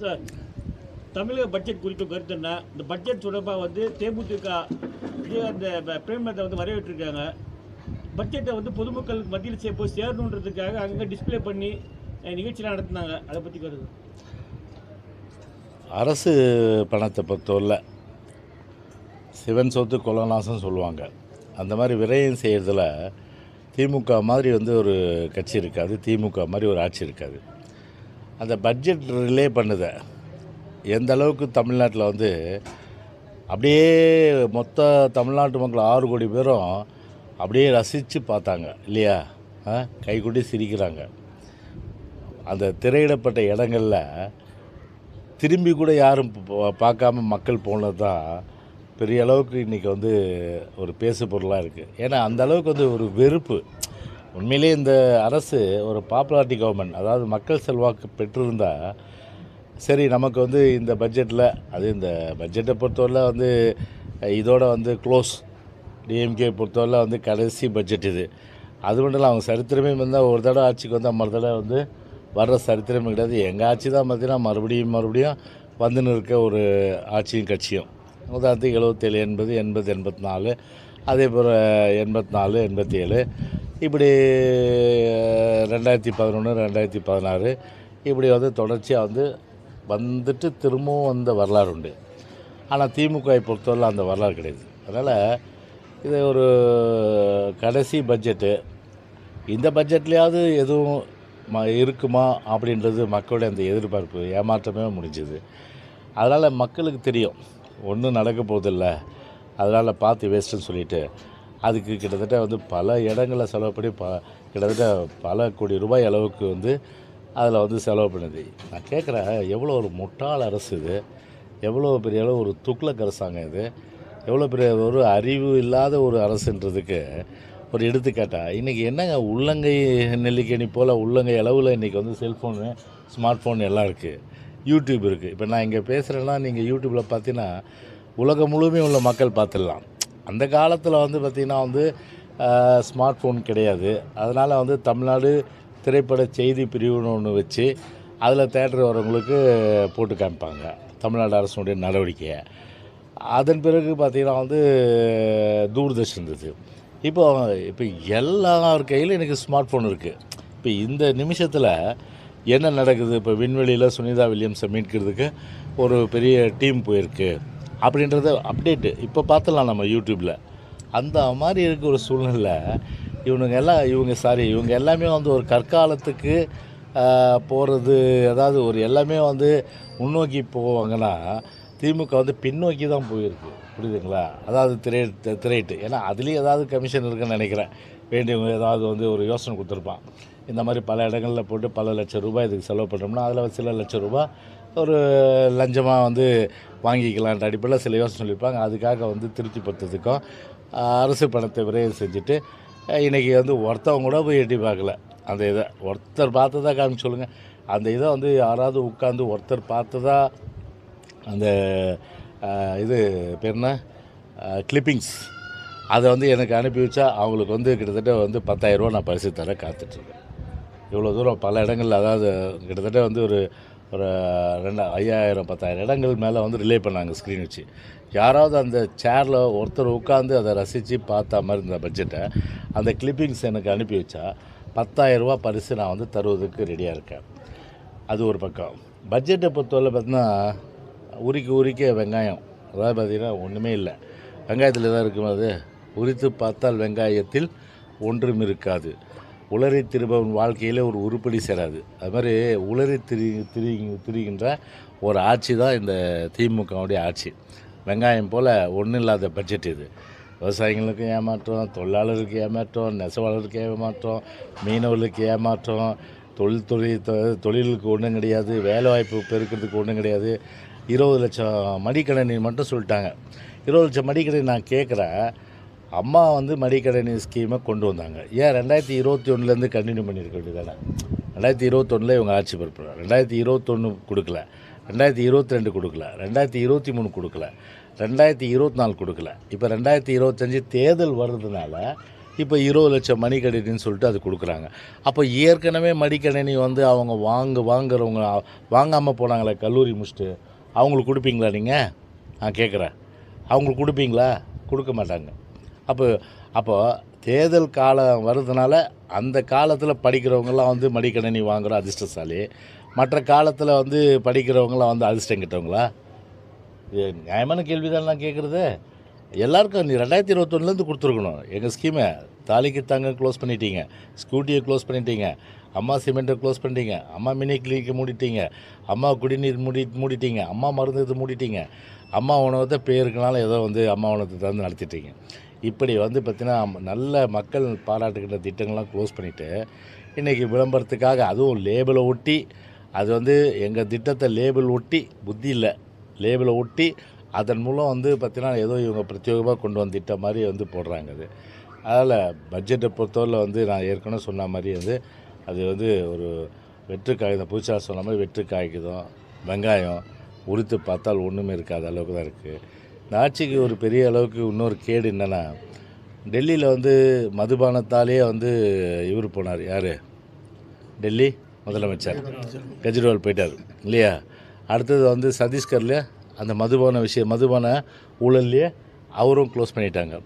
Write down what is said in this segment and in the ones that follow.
Sir தமிழக budget குறித்த கருத்து என்ன? இந்த பட்ஜெட் தொடர்பாக வந்து தேமுதிக அந்த பிரேமத்தை வந்து வரவேற்றிருக்காங்க. பட்ஜெட்டை வந்து பொதுமக்களுக்கு மத்தியில் சே போய் சேரணுன்றதுக்காக அங்கங்கே டிஸ்ப்ளே பண்ணி நிகழ்ச்சியெலாம் நடத்தினாங்க. அதை பற்றி கருது. அரசு பணத்தை பொறுத்தவரில் சிவன் சொத்து குலநாசம் சொல்லுவாங்க. அந்த மாதிரி விரயம் செய்கிறதுல திமுக மாதிரி வந்து ஒரு கட்சி இருக்காது. திமுக மாதிரி ஒரு ஆட்சி இருக்காது. அந்த பட்ஜெட் ரிலே பண்ணுத. எந்த அளவுக்கு தமிழ்நாட்டில் வந்து அப்படியே மொத்த தமிழ்நாட்டு மக்கள் ஆறு கோடி பேரும் அப்படியே ரசித்து பார்த்தாங்க இல்லையா? ஆ சிரிக்கிறாங்க. அந்த திரையிடப்பட்ட இடங்களில் திரும்பி கூட யாரும் பார்க்காம மக்கள் போனது தான் பெரிய அளவுக்கு இன்றைக்கி வந்து ஒரு பேசு பொருளாக இருக்குது ஏன்னா அந்த அளவுக்கு வந்து ஒரு வெறுப்பு. உண்மையிலே இந்த அரசு ஒரு பாப்புலாரிட்டி கவர்மெண்ட் அதாவது மக்கள் செல்வாக்கு பெற்றிருந்தால் சரி நமக்கு வந்து இந்த பட்ஜெட்டில் அது இந்த பட்ஜெட்டை பொறுத்தவரை வந்து இதோட வந்து க்ளோஸ் டிஎம்கே பொறுத்தவரை வந்து கடைசி பட்ஜெட் இது. அது மட்டும் இல்லை அவங்க சரித்திரமே வந்தால் ஒரு தடவை ஆட்சிக்கு வந்தால் மறு தடவை வந்து வர்ற சரித்திரமே கிடையாது. எங்கள் ஆட்சி தான் பார்த்தீங்கன்னா மறுபடியும் மறுபடியும் வந்துன்னு இருக்க ஒரு ஆட்சியும் கட்சியும். உதாரணத்துக்கு எழுபத்தேழு எண்பது எண்பது எண்பத்தி நாலு அதே போல் எண்பத்தி நாலு எண்பத்தி ஏழு. இப்படி ரெண்டாயிரத்தி பதினொன்று ரெண்டாயிரத்தி பதினாறு இப்படி வந்து தொடர்ச்சியாக வந்து வந்துட்டு திரும்பவும் வந்த வரலாறு உண்டு. ஆனால் திமுகவை பொறுத்தவரை அந்த வரலாறு கிடையாது. அதனால் இது ஒரு கடைசி பட்ஜெட்டு. இந்த பட்ஜெட்லேயாவது எதுவும் ம இருக்குமா அப்படின்றது மக்களுடைய அந்த எதிர்பார்ப்பு ஏமாற்றமே முடிஞ்சுது. அதனால் மக்களுக்கு தெரியும் ஒன்றும் நடக்க போதில்லை அதனால் பார்த்து வேஸ்ட்டுன்னு சொல்லிட்டு அதுக்கு கிட்டத்தட்ட வந்து பல இடங்களில் செலவு பண்ணி ப கிட்டத்தட்ட பல கோடி ரூபாய் அளவுக்கு வந்து அதில் வந்து செலவு பண்ணுது. நான் கேட்குறேன் எவ்வளோ ஒரு முட்டாள் அரசு இது? எவ்வளோ பெரிய அளவு ஒரு துக்ளக் அரசாங்கம் இது? எவ்வளோ பெரிய ஒரு அறிவு இல்லாத ஒரு அரசுன்றதுக்கு ஒரு எடுத்துக்காட்டா இன்றைக்கி என்னங்க உள்ளங்கை நெல்லிக்கனி போல் உள்ளங்கை அளவில் இன்றைக்கி வந்து செல்ஃபோனு ஸ்மார்ட் ஃபோன் எல்லாம் இருக்குது யூடியூப் இருக்குது இப்போ நான் இங்கே பேசுகிறேன்னா நீங்கள் யூடியூப்பில் பார்த்தீங்கன்னா உலகம் முழுமையும் உள்ள மக்கள் பார்த்துடலாம் அந்த காலத்தில் வந்து பார்த்திங்கன்னா வந்து ஸ்மார்ட் ஃபோன் கிடையாது. அதனால் வந்து தமிழ்நாடு திரைப்பட செய்தி பிரிவுன்னு ஒன்று வச்சு அதில் தேட்டர் வரவங்களுக்கு போட்டு காமிப்பாங்க. தமிழ்நாடு அரசுடைய நடவடிக்கையை. அதன் பிறகு பார்த்திங்கன்னா வந்து தூர்தர்ஷன் இருந்தது. இப்போ இப்போ எல்லார் கையிலும் எனக்கு ஸ்மார்ட் ஃபோன் இருக்குது இப்போ இந்த நிமிஷத்தில் என்ன நடக்குது? இப்போ விண்வெளியில் சுனிதா வில்லியம்ஸை மீட்கிறதுக்கு ஒரு பெரிய டீம் போயிருக்கு. அப்படின்றத அப்டேட்டு இப்போ பார்த்துலாம் நம்ம யூடியூப்பில் அந்த மாதிரி இருக்க ஒரு சூழ்நிலை இவனுங்க எல்லாம் இவங்க சாரி இவங்க எல்லாமே வந்து ஒரு கற்காலத்துக்கு போகிறது அதாவது ஒரு எல்லாமே வந்து முன்னோக்கி போவாங்கன்னா திமுக வந்து பின்னோக்கி தான் போயிருக்கு. புரியுதுங்களா? அதாவது திரை திரையிட்டு. ஏன்னா அதுலேயும் ஏதாவது கமிஷன் இருக்குன்னு நினைக்கிறேன். வேண்டியவங்க ஏதாவது வந்து ஒரு யோசனை கொடுத்துருப்பான். இந்த மாதிரி பல இடங்களில் போட்டு பல லட்சம் ரூபாய் இதுக்கு செலவு பண்ணுறோம்னா அதில் சில லட்சம் ரூபாய் ஒரு லஞ்சமாக வந்து வாங்கிக்கலான்ற அடிப்படையில் சில யோசனை சொல்லியிருப்பாங்க. அதுக்காக வந்து திருப்தி ஆஹ், அரசு பணத்தை விரைவு செஞ்சுட்டு இன்றைக்கி வந்து ஒருத்தவங்க கூட போய் எட்டி பார்க்கல. அந்த இதை ஒருத்தர் பார்த்ததா காமிச்சு சொல்லுங்கள் அந்த இதை வந்து யாராவது உட்காந்து ஒருத்தர் பார்த்ததா அந்த இது பேர் என்ன? கிளிப்பிங்ஸ் அதை வந்து எனக்கு அனுப்பி வச்சா அவங்களுக்கு வந்து கிட்டத்தட்ட வந்து பத்தாயிரரூவா நான் பரிசு தர காத்துட்ருக்கேன் இவ்வளோ தூரம் பல இடங்களில் அதாவது கிட்டத்தட்ட வந்து ஒரு ஒரு ரெண்டா ஐயாயிரம் பத்தாயிரம் இடங்கள் மேலே வந்து ரிலே பண்ணாங்க ஸ்க்ரீன் வச்சு. யாராவது அந்த சேரில் ஒருத்தர் உட்காந்து அதை ரசித்து பார்த்த மாதிரி இருந்த பட்ஜெட்டை அந்த கிளிப்பிங்ஸ் எனக்கு அனுப்பி வச்சா பத்தாயிரரூபா பரிசு நான் வந்து தருவதற்கு ரெடியாக இருக்கேன். அது ஒரு பக்கம். பட்ஜெட்டை பொறுத்தவரை பார்த்தீங்கன்னா உரிக்க உரிக்க வெங்காயம். அதாவது பார்த்திங்கன்னா ஒன்றுமே இல்லை. வெங்காயத்தில் தான் இருக்கும் அது? உரித்து பார்த்தால் வெங்காயத்தில் ஒன்றும் இருக்காது. உளறி திரும்பவன் வாழ்க்கையில் ஒரு உருப்படி சேராது. அது மாதிரி உளறி திரி திரி திரிகின்ற ஒரு ஆட்சி தான் இந்த திமுகவுடைய ஆட்சி. வெங்காயம் போல் ஒன்றும் இல்லாத பட்ஜெட் இது. விவசாயிகளுக்கு ஏமாற்றம் தொழிலாளருக்கு ஏமாற்றம் நெசவாளருக்கு ஏமாற்றம் மீனவர்களுக்கு ஏமாற்றம் தொழில் தொழில் தொழிலுக்கு ஒன்றும் கிடையாது வேலைவாய்ப்பு பெருக்கிறதுக்கு ஒன்றும் கிடையாது. இருபது லட்சம் மடிக்கணினி மட்டும் சொல்லிட்டாங்க. இருபது லட்சம் மடிக்கணினி நான் கேட்குறேன் அம்மா வந்து மடிக்கணினி ஸ்கீமை கொண்டு வந்தாங்க. ஏன் ரெண்டாயிரத்தி இருபத்தி ஒன்றுலேருந்து கண்டினியூ பண்ணியிருக்க வேண்டியதானே ரெண்டாயிரத்தி இருபத்தொன்னில் இவங்க ஆட்சி பொறுப்பு ரெண்டாயிரத்தி இருபத்தொன்று கொடுக்கல. ரெண்டாயிரத்தி இருபத்தி ரெண்டு கொடுக்கல. ரெண்டாயிரத்தி இருபத்தி மூணு கொடுக்கல. ரெண்டாயிரத்தி இருபத்தி நாலு கொடுக்கல. இப்போ ரெண்டாயிரத்தி இருபத்தஞ்சி தேர்தல் வர்றதுனால இப்போ இருபது லட்சம் மடிக்கணினின்னு சொல்லிட்டு அது கொடுக்குறாங்க. அப்போ ஏற்கனவே மடிக்கணினி வந்து அவங்க வாங்க வாங்குறவங்க வாங்காமல் போனாங்களே கல்லூரி முடிச்சுட்டு அவங்களுக்கு கொடுப்பீங்களா நீங்கள் நான் கேட்குறேன் அவங்களுக்கு கொடுப்பீங்களா? கொடுக்க மாட்டாங்க. அப்போ அப்போது தேர்தல் காலம் வர்றதுனால அந்த காலத்தில் படிக்கிறவங்களாம் வந்து மடிக்கணினி வாங்குகிற அதிர்ஷ்டசாலி. மற்ற காலத்தில் வந்து படிக்கிறவங்களாம் வந்து அதிர்ஷ்டம் கிட்டவங்களா? இது நியாயமான கேள்வி தான் நான் கேட்குறது எல்லாருக்கும் நீ ரெண்டாயிரத்தி இருபத்தொன்னுலேருந்து கொடுத்துருக்கணும். எங்கள் ஸ்கீமை தாலிக்கு தாங்க க்ளோஸ் பண்ணிட்டீங்க. ஸ்கூட்டியை க்ளோஸ் பண்ணிட்டீங்க. அம்மா சிமெண்ட்டை க்ளோஸ் பண்ணிட்டீங்க. அம்மா மினி கிளினிக்கை மூடிட்டீங்க. அம்மா குடிநீர் மூடி மூடிட்டீங்க. அம்மா மருந்து இது மூடிட்டீங்க. அம்மா உணவத்தை பேருக்குனால ஏதோ வந்து அம்மா உணவத்தை தந்து நடத்திட்டீங்க. இப்படி வந்து பார்த்திங்கன்னா நல்ல மக்கள் பாராட்டுகின்ற திட்டங்கள்லாம் க்ளோஸ் பண்ணிவிட்டு இன்றைக்கி விளம்பரத்துக்காக அதுவும் லேபிளை ஒட்டி அது வந்து எங்கள் திட்டத்தை லேபிள் ஒட்டி புத்தி இல்லை லேபிளை ஒட்டி அதன் மூலம் வந்து பார்த்திங்கன்னா ஏதோ இவங்க பிரத்யேகமாக கொண்டு வந்து திட்டம் மாதிரி வந்து போடுறாங்க அது. அதில் பட்ஜெட்டை பொறுத்தவரையில் வந்து நான் ஏற்கனவே சொன்ன மாதிரி வந்து அது வந்து ஒரு வெற்று காகிதம் புதுசாக சொன்ன மாதிரி வெற்று காகிதம் வெங்காயம் உரித்து பார்த்தால் ஒன்றுமே இருக்காத அளவுக்கு தான் இருக்குது இந்த ஆட்சிக்கு ஒரு பெரிய அளவுக்கு இன்னொரு கேடு என்னென்னா டெல்லியில் வந்து மதுபானத்தாலேயே வந்து இவர் போனார். யார்? டெல்லி முதலமைச்சர். கெஜ்ரிவால் போயிட்டார். இல்லையா? அடுத்தது வந்து சத்தீஸ்கரில் அந்த மதுபான விஷயம் மதுபான ஊழல்லையே அவரும் க்ளோஸ் பண்ணிட்டாங்க.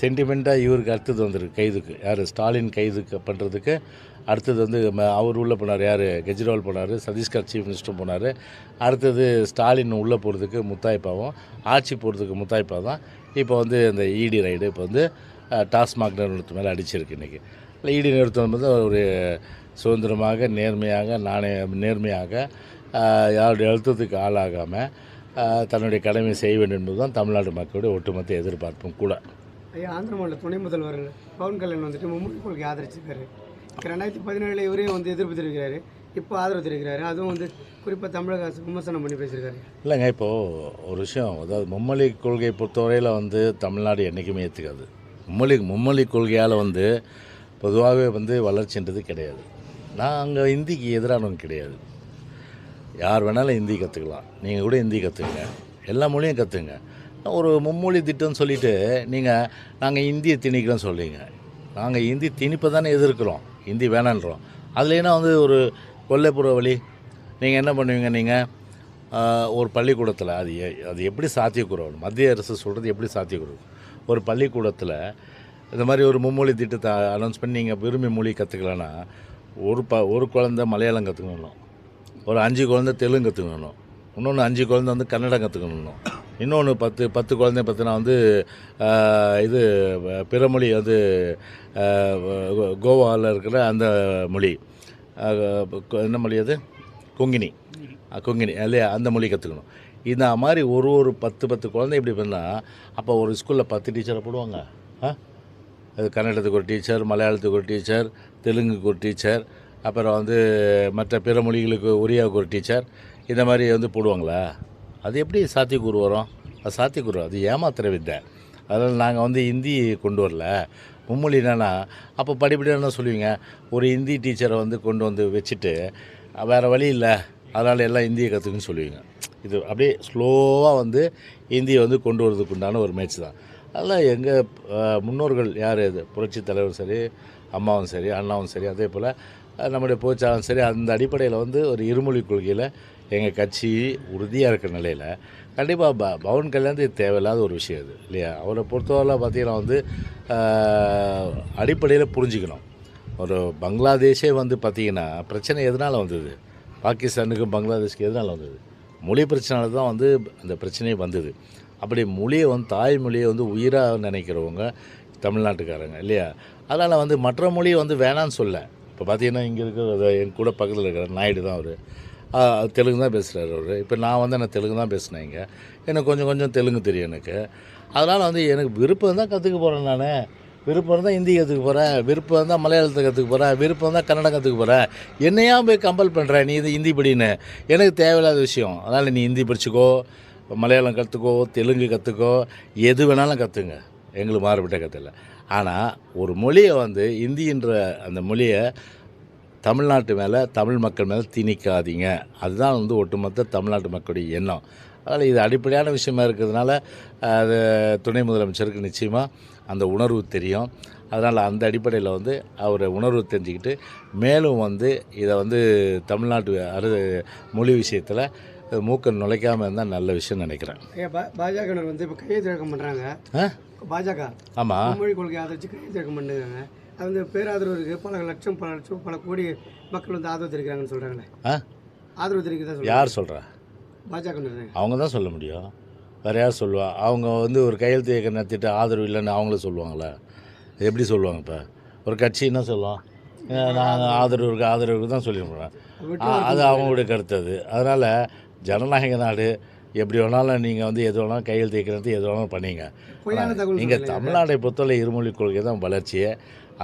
சென்டிமெண்ட்டாக இவருக்கு அடுத்தது வந்துருக்கு கைதுக்கு. யார்? ஸ்டாலின் கைதுக்கு பண்ணுறதுக்கு அடுத்தது வந்து ம- அவர் உள்ளே போனார். யார்? கெஜ்ரிவால் போனார் சதீஷ்கர் சீஃப் மினிஸ்டரும் போனார். அடுத்தது ஸ்டாலின் உள்ளே போகிறதுக்கு முத்தாய்ப்பாவும் ஆட்சி போகிறதுக்கு முத்தாய்ப்பா தான் இப்போ வந்து இந்த இடி ரைடு இப்போ வந்து டாஸ்மாக் நிறுவனத்து மேலே அடிச்சிருக்கு இன்றைக்கி இடி நிறுவனம் வந்து ஒரு சுதந்திரமாக நேர்மையாக நாணய நேர்மையாக யாருடைய அழுத்தத்துக்கு ஆளாகாமல் தன்னுடைய கடமை செய்ய வேண்டும் என்பது தான் தமிழ்நாடு மக்களுடைய ஒட்டுமொத்த எதிர்பார்ப்பும் கூட. ஐயா ஆந்திர மாநில துணை முதல்வர் பவன் கல்யாண் வந்துட்டு மும்மொழி கொள்கை ஆதரிச்சிருக்காரு. ரெண்டாயிரத்தி பதினேழுல இவரே வந்து எதிர்ப்பு தெரிவிக்கிறாரு. இப்போ ஆதரவு தெரிவிக்கிறாரு. அதுவும் வந்து குறிப்பாக தமிழக அரசு விமர்சனம் பண்ணி பேசியிருக்காரு. இல்லைங்க இப்போது ஒரு விஷயம் அதாவது மும்மொழி கொள்கையை பொறுத்தவரையில் வந்து தமிழ்நாடு என்றைக்குமே ஏற்றுக்காது மும்மொழி மும்மொழி கொள்கையால் வந்து பொதுவாகவே வந்து வளர்ச்சின்றது கிடையாது. நான் அங்கே ஹிந்திக்கு எதிரானவங்க கிடையாது. யார் வேணாலும் ஹிந்தி கற்றுக்கலாம் நீங்கள் கூட ஹிந்தி கற்றுக்குங்க எல்லா மொழியும் கற்றுங்க ஒரு மும்மொழி திட்டம்னு சொல்லிட்டு நீங்கள் நாங்கள் இந்தியை திணிக்கிறோம் சொல்கிறீங்க நாங்கள் இந்தி திணிப்பை தானே எதிர்க்கிறோம். ஹிந்தி வேணான்றோம். அதில் என்ன வந்து ஒரு கொல்லைப்புற வழி? நீங்கள் என்ன பண்ணுவீங்க நீங்கள் ஒரு பள்ளிக்கூடத்தில் அது அது எப்படி சாத்தியக்கூறும்? மத்திய அரசு சொல்கிறது எப்படி சாத்தியக்கூறும்? ஒரு பள்ளிக்கூடத்தில் இந்த மாதிரி ஒரு மும்மொழி திட்டத்தை அனௌன்ஸ் பண்ணி நீங்கள் விரும்பி மொழி கற்றுக்கலன்னா ஒரு ப ஒரு குழந்தை மலையாளம் கற்றுக்கணும் ஒரு அஞ்சு குழந்தை தெலுங்கு கற்றுக்கணும் இன்னொன்று அஞ்சு குழந்தை வந்து கன்னடம் கற்றுக்கணும் இன்னொன்று பத்து பத்து குழந்தை பார்த்தினா வந்து இது பிறமொழி பிற மொழி வந்து கோவாவில் இருக்கிற அந்த மொழி. என்ன மொழி அது? கொங்கினி. கொங்கினி இல்லையா? அந்த மொழி கற்றுக்கணும் இந்த மாதிரி ஒரு ஒரு பத்து பத்து குழந்தை இப்படி பண்ணால் அப்போ ஒரு ஸ்கூலில் பத்து டீச்சரை போடுவாங்க. ஆ? அது கன்னடத்துக்கு ஒரு டீச்சர் மலையாளத்துக்கு ஒரு டீச்சர் தெலுங்குக்கு ஒரு டீச்சர் அப்புறம் வந்து மற்ற பிற மொழிகளுக்கு ஒரியாவுக்கு ஒரு டீச்சர் இந்த மாதிரி வந்து போடுவாங்களா? அது எப்படி சாத்தியக்கூறு வரும்? அது சாத்தியக்கூறு அது ஏமாத்துற வித்தை. அதனால் நாங்கள் வந்து ஹிந்தி கொண்டு வரல. மும்மொழி என்னென்னா அப்போ படிப்படியாக என்ன சொல்லுவீங்க? ஒரு ஹிந்தி டீச்சரை வந்து கொண்டு வந்து வச்சுட்டு வேறு வழி இல்லை அதனால் எல்லாம் ஹிந்தியை கற்றுக்குன்னு சொல்லுவீங்க. இது அப்படியே ஸ்லோவாக வந்து ஹிந்தியை வந்து கொண்டு வரதுக்கு உண்டான ஒரு முயற்சி தான். அதெல்லாம் எங்கள் முன்னோர்கள் யார்? இது புரட்சி தலைவரும் சரி அம்மாவும் சரி அண்ணாவும் சரி அதே போல் நம்முடைய போச்சாலும் சரி அந்த அடிப்படையில் வந்து ஒரு இருமொழி கொள்கையில் எங்கள் கட்சி உறுதியாக இருக்கிற நிலையில் கண்டிப்பாக ப பவன் கல்யாணத்து இது தேவையில்லாத ஒரு விஷயம் இது இல்லையா? அவரை பொறுத்தவரை பார்த்தீங்கன்னா வந்து அடிப்படையில் புரிஞ்சுக்கணும். ஒரு பங்களாதேஷே வந்து பார்த்திங்கன்னா பிரச்சனை எதனால் வந்தது? பாகிஸ்தானுக்கும் பங்களாதேஷ்க்கு எதனால் வந்தது? மொழி பிரச்சனையால் தான் வந்து அந்த பிரச்சனையே வந்தது. அப்படி மொழியை வந்து தாய்மொழியை வந்து உயிராக நினைக்கிறவங்க தமிழ்நாட்டுக்காரங்க இல்லையா? அதனால் வந்து மற்ற மொழியை வந்து வேணான்னு சொல்ல. இப்போ பார்த்தீங்கன்னா இங்கே இருக்கிற என் கூட பக்கத்தில் இருக்கிற நாயுடு தான் அவர். தெலுங்கு தான் பேசுகிறாரு அவர். இப்போ நான் வந்து நான் தெலுங்கு தான் பேசினேன் இங்கே. எனக்கு கொஞ்சம் கொஞ்சம் தெலுங்கு தெரியும் எனக்கு. அதனால் வந்து எனக்கு விருப்பம் தான் கற்றுக்க போகிறேன் நான். விருப்பம் இருந்தால் ஹிந்தி கற்றுக்க போகிறேன் விருப்பம் இருந்தால் மலையாளத்தை கற்றுக்க போகிறேன் விருப்பம் இருந்தால் கன்னடம் கற்றுக்க போகிறேன் என்னையா போய் கம்பல் பண்ணுற நீ இது ஹிந்தி படின்னு. எனக்கு தேவையில்லாத விஷயம். அதனால் நீ ஹிந்தி படிச்சுக்கோ. மலையாளம் கற்றுக்கோ தெலுங்கு கற்றுக்கோ எது வேணாலும் கற்றுங்க எங்களுக்கு மாறுபட்ட கற்றுல ஆனால் ஒரு மொழியை வந்து ஹிந்தின்ற அந்த மொழியை தமிழ்நாட்டு மேலே தமிழ் மக்கள் மேலே திணிக்காதீங்க. அதுதான் வந்து ஒட்டுமொத்த தமிழ்நாட்டு மக்களுடைய எண்ணம். அதனால் இது அடிப்படையான விஷயமா இருக்கிறதுனால அது துணை முதலமைச்சருக்கு நிச்சயமாக அந்த உணர்வு தெரியும். அதனால் அந்த அடிப்படையில் வந்து அவர் உணர்வு தெரிஞ்சுக்கிட்டு மேலும் வந்து இதை வந்து தமிழ்நாட்டு அரு மொழி விஷயத்தில் மூக்க நுழைக்காமல் இருந்தால் நல்ல விஷயம் நினைக்கிறேன். பாஜகவினர் வந்து இப்போ கையெழுத்து இழக்கம் பண்ணுறாங்க பாஜக. ஆமாம் மும்மொழி கொள்கை ஆதரிச்சு கையெழுத்து இழக்கம் பண்ணுறாங்க அது வந்து பேராதரவு இருக்குது பல லட்சம் பல லட்சம் பல கோடி மக்கள் வந்து ஆதரவு தெரிவிக்கிறாங்கன்னு சொல்கிறாங்களே ஆ? ஆதரவு தெரிவிக்கிறதா யார் சொல்கிறா பாஜகவினர் அவங்க தான் சொல்ல முடியும். வேறு யார் சொல்லுவா? அவங்க வந்து ஒரு கையெழுத்து இயக்கம் நடத்திட்டு ஆதரவு இல்லைன்னு அவங்களும் சொல்லுவாங்களா. எப்படி சொல்லுவாங்க இப்போ? ஒரு கட்சி என்ன சொல்லுவோம் நாங்கள் ஆதரவு இருக்கு ஆதரவு இருக்கு தான் சொல்லிடுறோம் அது அவங்களுடைய கருத்து அது. அதனால் ஜனநாயக நாடு எப்படி வேணாலும் நீங்கள் வந்து எது வேணாலும் கையெழுத்து வைக்கிறது எது வேணாலும் பண்ணீங்க. சொல்றீங்க. தமிழ்நாட்டை பொறுத்தவரை இருமொழி கொள்கை தான் வளர்ச்சியே.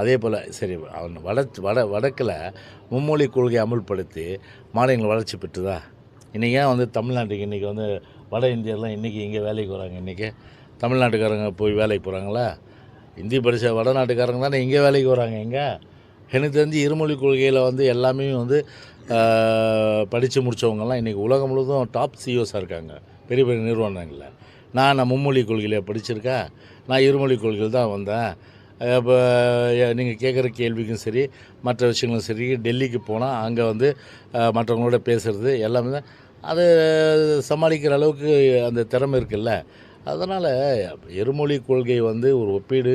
அதே போல் சரி அவன் வட வட வடக்கில் மும்மொழி கொள்கையை அமுல்படுத்தி மாநிலங்கள் வளர்ச்சி பெற்றுதா? இன்றைக்கி ஏன் வந்து தமிழ்நாட்டுக்கு இன்றைக்கி வந்து வட இந்தியர்லாம் இன்றைக்கி இங்கே வேலைக்கு வராங்க இன்றைக்கி தமிழ்நாட்டுக்காரங்க போய் வேலைக்கு போகிறாங்களா இந்தி படித்த வடநாட்டுக்காரங்க தானே இங்கே வேலைக்கு வராங்க இங்கே? எனக்கு தெரிஞ்சு இருமொழி கொள்கையில் வந்து எல்லாமே வந்து படித்து முடித்தவங்கலாம் இன்றைக்கி உலகம் முழுவதும் டாப் சிஓஸாக இருக்காங்க. பெரிய பெரிய நிறுவனங்களில். நான் நான் மும்மொழி கொள்கையில் படிச்சிருக்கேன். நான் இருமொழி கொள்கையில் தான் வந்தேன். இப்போ நீங்கள் கேட்குற கேள்விக்கும் சரி மற்ற விஷயங்களும் சரி டெல்லிக்கு போனால் அங்கே வந்து மற்றவங்களோட பேசுகிறது எல்லாமே அது சமாளிக்கிற அளவுக்கு அந்த திறமை இருக்குல்ல. அதனால் இருமொழி கொள்கை வந்து ஒரு ஒப்பீடு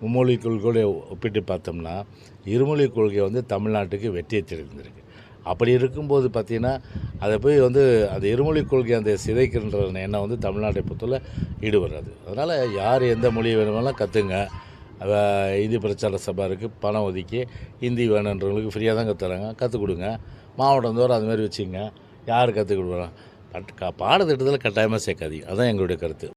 மும்மொழி கொள்கையோட ஒப்பிட்டு பார்த்தோம்னா இருமொழி கொள்கை வந்து தமிழ்நாட்டுக்கு வெற்றியை தெரிந்திருக்கு அப்படி இருக்கும்போது பார்த்திங்கன்னா அதை போய் வந்து அந்த இருமொழி கொள்கை அந்த சிதைக்கின்ற எண்ணம் வந்து தமிழ்நாட்டை பொறுத்தவரை ஈடுபடுறது. அதனால் யார் எந்த மொழியை வேணுமெல்லாம் கற்றுங்க இந்தி பிரச்சார சபா இருக்குது பணம் ஒதுக்கி ஹிந்தி வேணுன்றவங்களுக்கு ஃப்ரீயாக தான் கற்றுறாங்க கற்றுக் கொடுங்க. மாவட்டம் தோறும் அதுமாரி வச்சுங்க யார் கற்றுக் கொடுக்குறோம் பட் பாடத்திட்டத்தில் கட்டாயமாக சேர்க்காதீங்க. அதான் எங்களுடைய கருத்து.